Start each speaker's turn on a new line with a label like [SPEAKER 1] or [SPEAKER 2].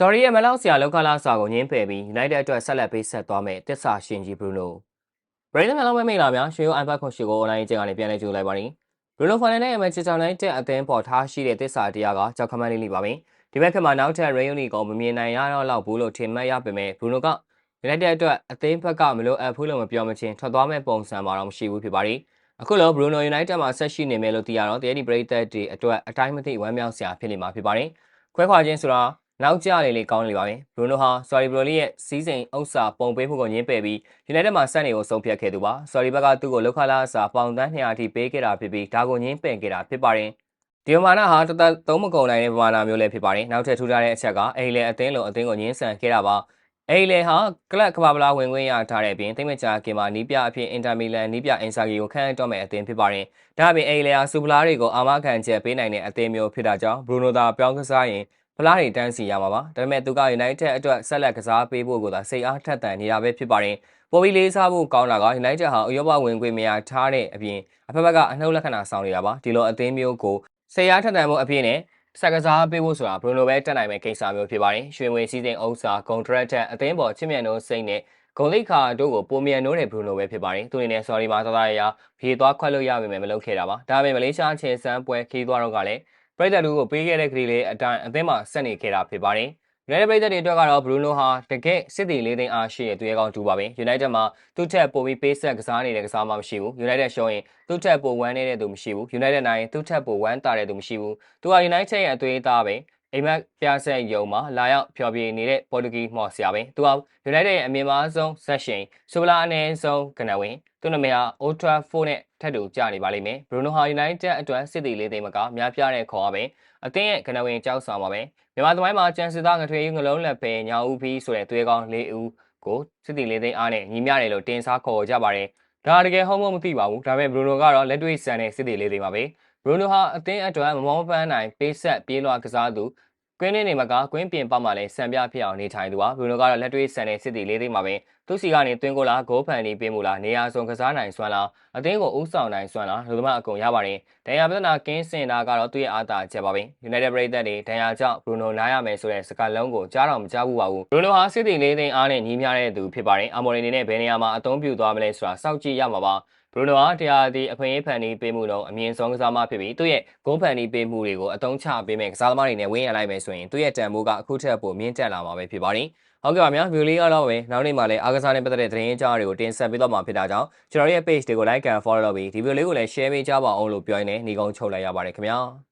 [SPEAKER 1] Sorry ရဲ့မလောက်ဆရာလောက်ကလာစာကိုညင်းပယ်ပြီး United အတွက်ဆက်လက်ပေးဆက်သွားမယ်တစ္ဆာရှင်ကြီး Bruno ဘရိတ်မလောက်မမိတ်လာများရွှေရိုး iPad ခွန်ရှိကို online ကျင်းကနေပြန်လဲကြိုလိုက်ပါနေ Bruno Fernandes ရဲ့ Manchester United အသင်းပေါ်ထားရှိတဲ့တစ္ဆာတရားကကြောက်ခမန်းလေးလိပါမယ်ဒီဘက်ခက်မှာနောက်ထပ် Rayoni ကိုမမြင်နိုင်ရတော့လောက်ဘူးလို့ထင်မှတ်ရပေမဲ့ Bruno က United အတွက်အသင်းဘက်ကမလိုအပ်ဘူးလို့မပြောမချင်းထွက်သွားမဲ့ပုံစံမှာတော့မရှိဘူးဖြစ်ပါတယ်အခုလော Bruno United မှာဆက်ရှိနေမယ်လို့သိရတော့တကယ်ဒီပရိသတ်တွေအတွက်အတိုင်းမသိဝမ်းမြောက်စရာဖြစ်နေမှာဖြစ်ပါတယ်ခွဲခွာခြင်းဆိုတာ နောက်ကျလေလေကောင်းနေပါပြီဘရူနိုဟာ sorry bro လေးရဲ့စီးစိမ်ဥစ္စာပုံပေးမှုကိုညှင်းပယ်ပြီး United မှာစက်နေကိုဆုံးဖြတ်ခဲ့သူပါ sorry ဘက်ကသူ့ကိုလောက်ခလာအစာပေါင်တန်း200အထိပေးခဲ့တာဖြစ်ပြီးဒါကိုညှင်းပယ်ခဲ့တာဖြစ်ပါတယ်ဒီပမာဏဟာတသက်သုံးမကုန်နိုင်တဲ့ပမာဏမျိုးလည်းဖြစ်ပါတယ်နောက်ထပ်ထူးခြားတဲ့အချက်ကအိမ်လေအသင်းလိုအသင်းကိုညှင်းဆန်ခဲ့တာပါအိမ်လေဟာကလပ်ကဘာပလာဝင်ခွင့်ရထားတဲ့အပြင်သိမ့်မချာကင်မာနီးပြအဖြစ်အင်တာမီလန်နီးပြအင်ဆာဂီကိုခန့်အပ်တော့မဲ့အသင်းဖြစ်ပါတယ်ဒါအပြင်အိမ်လေဟာစူပလာတွေကိုအာမခံချက်ပေးနိုင်တဲ့အသင်းမျိုးဖြစ်တာကြောင့်ဘရူနိုသာပြောင်းကစားရင် ဖလားတွေတန်းစီရမှာပါဒါပေမဲ့သူက United အတွက်ဆက်လက်ကစားပေးဖို့ကိုသာစိတ်အားထက်သန်နေတာပဲဖြစ်ပါတယ်ပေါ်ပြီးလေးစားဖို့ကောင်းတာက United ဟာဥရောပဝင်ခွင့်မရထားတဲ့အပြင်အဖက်ဖက်ကအနှုတ်လက္ခဏာဆောင်နေတာပါဒီလိုအသင်းမျိုးကိုစိတ်အားထက်သန်မှုအပြင်နဲ့ဆက်ကစားပေးဖို့ဆိုတာဘရူနိုပဲတက်နိုင်မဲ့ကိစ္စမျိုးဖြစ်ပါတယ်ရွှေငွေစီးစိမ်ဥစ္စာဂွန်ထရက်တက်အသင်းပေါ်ချစ်မြတ်နိုးစိတ်နဲ့ဂုံလိခါတို့ကိုပုံမြန်နိုးတဲ့ဘရူနိုပဲဖြစ်ပါတယ်သူအနေနဲ့ sorry မှာသသားရရဖြေသွားခွက်လို့ရပြီမယ်မလုပ်ခဲ့တာပါဒါပေမဲ့မလေးရှားချင်းစမ်းပွဲခီးသွားတော့ကလည်း ပရိသတ်တို့ကိုပေးခဲ့တဲ့ကလေးလေးအတိုင်းအသင်းမှာဆက်နေခဲ့တာဖြစ်ပါတယ်။ United ပရိသတ်တွေအတွက်ကတော့ Bruno ဟာတကယ်စစ်တီလေးသိန်းအားရှိတဲ့သူရဲကောင်းတူပါပဲ။ United မှာသူ့ထက်ပိုပြီးပေးဆက်ကစားနေတဲ့ကစားမှမရှိဘူး။ United ရှုံးရင်သူ့ထက်ပိုဝမ်းနေတဲ့သူမရှိဘူး။ United နိုင်ရင်သူ့ထက်ပိုဝမ်းတာတဲ့သူမရှိဘူး။သူက United ရဲ့အသွေးသားပဲ။အိမ်မက်ပြဆက်ယုံမှာလာရောက်ဖျော်ဖြေနေတဲ့ပေါ်တူဂီမော်ဆရာပဲ။သူက United ရဲ့အမြင့်မားဆုံးဆက်ရှင်ဆိုဗလာအနည်းဆုံးကနဝင်သူ့နာမည်ဟာ Old Trafford နဲ့ ထပ်တူကြနေပါလိမ့်မယ်။ Bruno ဟာ United အတွက်စစ်တီလေးသိန်းမကများပြားတဲ့ခေါ်ရပဲ။အသင်းရဲ့ကနဝင်ကြောက်ဆောင်ပါပဲမြန်မာသမိုင်းမှာကျန်စစ်သားငထွေးငလုံးလက်ပဲညာဦးဖီးဆိုတဲ့သွေးကောင်း၄ဦးကိုစစ်တီလေးသိန်းအားနဲ့ညီမျှတယ်လို့တင်စားခေါ်ကြပါတယ်ဒါတကယ်ဟုတ်မမသိပါဘူးဒါပေမဲ့ဘရူနိုကတော့လက်တွေ့ဆန်တဲ့စစ်တီလေးသိန်းပါပဲဘရူနိုဟာအသင်းအတွက်မမောမပန်းနိုင်ပေးဆက်ပြေးလွှားကစားသူ ကွင်းနေနေမှာကကွင်းပြင်ပမှာလည်းစံပြဖြစ်အောင်နေထိုင်သူပါဘရူနိုကတော့လက်တွေ့ဆန်တဲ့စစ်တီလေးသိန်းပါပဲသူစီကနေတွင်းကိုလာဂိုးဖန်နေပေးမှုလားနေရာစုံကစားနိုင်စွမ်းလားအသင်းကိုဥဆောင်နိုင်စွမ်းလားလူသမားအကုန်ရပါတယ်ဒဏ်ရာပြဿနာကင်းစင်တာကတော့သူ့ရဲ့အားသာချက်ပါပဲ United ပရိသတ်တွေဒဏ်ရာကြောင့် Bruno နားရမယ်ဆိုတဲ့စကားလုံးကိုကြားတော့မကြားဘူးပါဘူး Bruno ဟာစစ်တီလေးသိန်းအားနဲ့ညီးမြတဲ့သူဖြစ်ပါတယ်အမော်ရီနေနဲ့ဘယ်နေရာမှာအသုံးပြုသွားမလဲဆိုတာစောင့်ကြည့်ရမှာပါဘရူနိုဟာတရားဒီအခွင့်အရေးဖန်တီးပေးမှုတော့အမြင့်ဆုံးကစားမဖြစ်ပြီးသူ့ရဲ့ဂိုးဖန်တီးပေးမှုတွေကိုအသုံးချပေးမဲ့ကစားသမားတွေနဲ့ဝင်းရလိုက်မယ်ဆိုရင်သူ့ရဲ့တန်ဖိုးကအခုထက်ပိုမြင့်တက်လာမှာပဲဖြစ်ပါတယ်ဟုတ်ကဲ့ပါဗျာဗီဒီယိုလေးကတော့ပဲနောက်နေ့မှလည်းအားကစားနဲ့ပတ်သက်တဲ့သတင်းအကြောင်းတွေကိုတင်ဆက်ပေးတော့မှာဖြစ်တာကြောင့်ကျွန်တော်ရဲ့ page တွေကို like and follow လုပ်ပြီးဒီဗီဒီယိုလေးကိုလည်း share ပေးကြပါအောင်လို့ပြောရင်းနဲ့ညီကုန်းချုပ်လိုက်ရပါတယ်ခင်ဗျာ